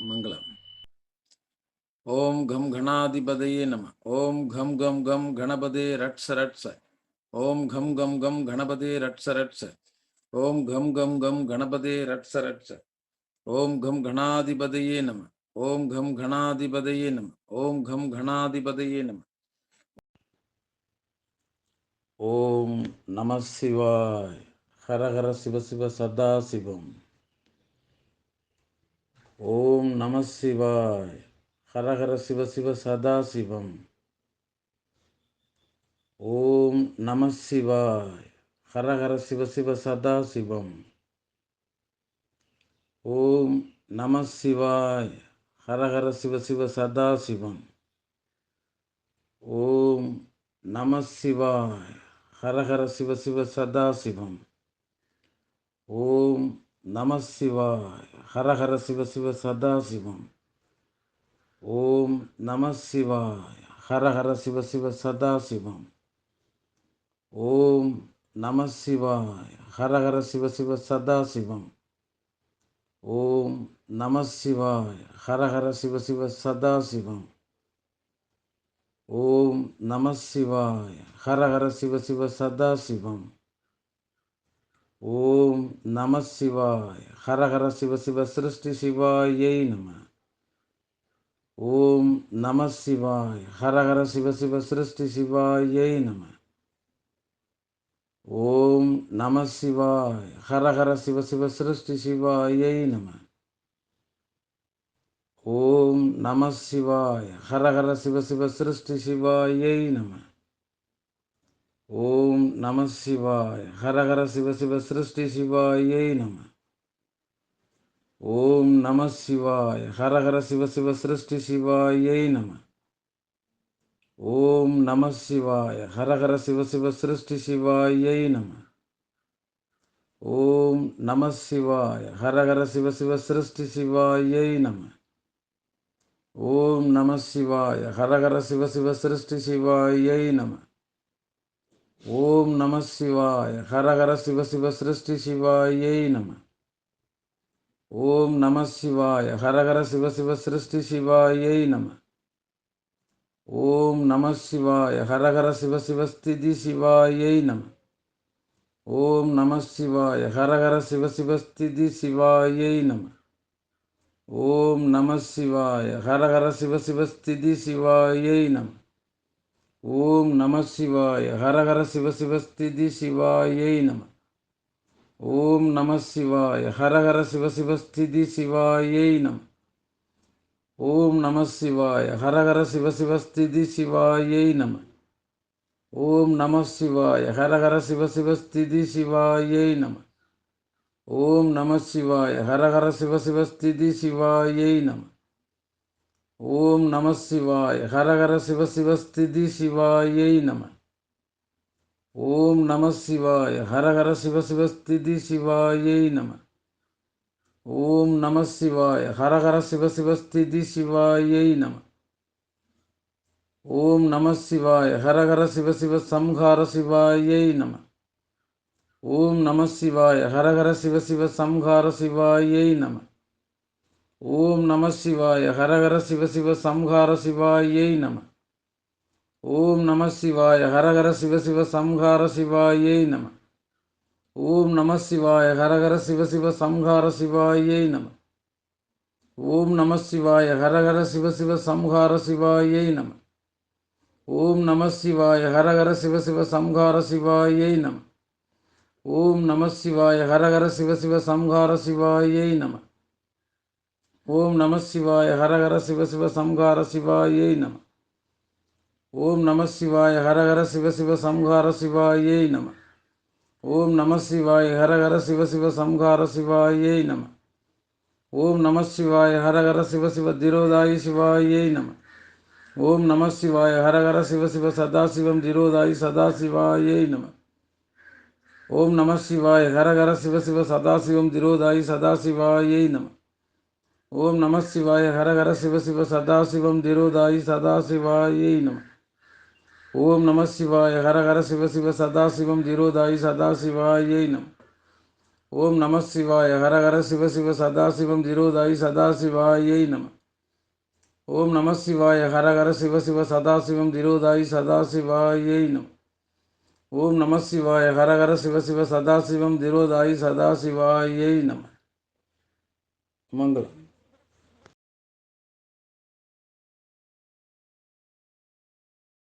மங்களம். ஓம் கம் கணாதிபதையே நம. ஓம் கம் கம் கம் கணபதே ரட்ச ரட்ச. ஓம் கம் கம் கம் கணபதே ரட்ச ரட்ச. ஓம் கம் கம் கம் கணபதே ரட்ச ரட்ச. ஓம் கம் கணாதிபதையே நம. ஓம் கம் கணாதிபதையே நம. ஓம் கம் கணாதிபதையே நம. ஓம் நம சிவாய். ஹரஹர சிவ சிவ சதா சிவம். ஓம் நம சிவாய். ஹரஹர சிவ சிவ சதா சிவம். ஓம் நம சிவாய். ஹரஹர சிவ சிவ சதா சிவம். ஓம் நம சிவாய். ஹரஹர சிவ சிவ சதா சிவம். ஓம் நம சிவாய். ஹரஹர சிவ சிவ சதா சிவம். ஓம் நம சிவாய். ஹரஹர சிவ சிவ சதா சிவம். ஓம் நம சிவாய ஹரஹர சிவ சிவ சதாசிவம் ஓம் நம சிவாய ஹரஹர சிவ சிவ சதாசிவம் ஓம் நம சிவாய ஹரஹர சிவ சிவ சதாசிவம் ஓம் நம சிவாய ஹரஹர சிவ சிவ சதாசிவம் ओम नमः शिवाय। हर हर शिव शिव सृष्टि शिवाय नम। ओम नमः शिवाय। हर हर शिव शिव सृष्टि शिवाय नम। ओम नमः शिवाय। हर हर शिव शिव सृष्टि शिवाय नम। ओम नमः शिवाय। हर हर शिव शिव सृष्टि शिवाय नमः। ஓம் நம சிவாய் ஹரஹர சிவ சிவ சிருஷ்டி சிவாயை நம ஓம் நம சிவாய் ஹரஹர சிவ சிவ சிருஷ்டி சிவாயை நம ஓம் நம சிவாய் ஹரஹர சிவ சிவ சிருஷ்டி சிவாயை நம ஓம் நம சிவாய ஹரஹர சிவ சிவ சிருஷ்டி சிவாயை நம ஓம் நம சிவாய ஹரஹர சிவ சிவ சிருஷ்டி சிவாயை நம ओम नमः शिवाय। हर हर शिव शिव सृष्टि शिवाय नम। ओम नमः शिवाय। हर हर शिव शिव सृष्टि शिवाय नम। ओम नमः शिवाय। हर हर शिव शिव स्थिति शिवाय नम। ओम नमः शिवाय। हर हर शिव शिव स्थिति शिवाय नम। ओम नमः शिवाय। हर हर शिव शिव स्थिति शिवाय नमः। ಓಂ ನಮಃ ಶಿವಾಯ. ಹರ ಹರ ಶಿವ ಶಿವಸ್ಥಿತಿ ಶಿವಾಯೈ ನಮ. ಓಂ ನಮಃ ಶಿವಾಯ. ಹರ ಹರ ಶಿವ ಶಿವಸ್ಥಿತಿ ಶಿವಾಯೈ ನಮ. ಓಂ ನಮಃ ಶಿವಾಯ. ಹರ ಹರ ಶಿವ ಶಿವಸ್ಥಿತಿ ಶಿವಾಯೈ ನಮ. ಓಂ ನಮಃ ಶಿವಾಯ. ಹರ ಹರ ಶಿವ ಶಿವಸ್ಥಿತಿ ಶಿವಾಯೈ ನಮ. ಓಂ ನಮಃ ಶಿವಾಯ. ಹರ ಹರ ಶಿವ ಶಿವಸ್ಥಿತಿ ಶಿವಾಯೈ ನಮ. ஓம் நம சிவாய ஹரஹர சிவ சிவ ஸ்திதி சிவாயை நம ஓம் நம சிவாய ஹரஹர சிவ சிவ ஸ்திதி சிவாயை நம ஓம் நம சிவாய ஹரஹர சிவ சிவ ஸ்திதி சிவாயை நம ஓம் நம சிவாய ஹரஹர சிவ சிவ சம்ஹார சிவாயை நம ஓம் நம சிவாய ஹரஹர சிவ சிவ சம்ஹார சிவாயை நம ஓம் நம சிவாய ஹரஹர சிவ சிவ சம்ஹார சிவாயை நம ஓம் நம சிவாய ஹரஹர சிவ சிவ சம்ஹார சிவாயை நம ஓம் நம சிவாய ஹரஹர சிவ சிவ சம்ஹார சிவாயை நம ஓம் நம சிவாய ஹரஹர சிவ சிவ சம்ஹார சிவாயை நம ஓம் நம சிவாய ஹரஹர சிவ சிவ சம்ஹார சிவாயை நம ஓம் நம சிவாய ஹரஹர சிவ சிவ சம்ஹார சிவாயை நம ओम नम शिवाय, हर हर शिव शिव संहार शिवाय नम। ओम नम शिवाय, हर हर शिव शिव संहार शिवाय नम। ओम नम शिवाय, हर हर शिव शिव संहार शिवाय नम। ओम नम शिवाय, हर हर शिव शिव धीरोदाय शिवाय नम। ओम नम शिवाय, हर हर शिव शिव सदाशिव धीरोदाय सदा शिवाय नम। ओम नमः शिवाय, हर हर शिव शिव सदाशिव धीरोदाय सदा शिवाय नम। ஓம் நம சிவாய ஹரஹர சிவ சிவ சதாசிவம் திரோதாயி சதாசிவாயை நம. ஓம் நம சிவாய ஹரஹர சிவ சிவ சதாசிவம் திரோதாயி சதாசிவாயை நம. ஓம் நம சிவாய ஹரஹர சிவ சிவ சதாசிவம் திரோதாயி சதாசிவாயை நம. ஓம் நம சிவாய ஹரஹர சிவ சிவ சதாசிவம் திரோதாயி சதாசிவாயை நம. ஓம் நம சிவாய ஹரஹர சிவ சிவ சதாசிவம் திரோதாயி சதாசிவாயை நம. மங்களம்.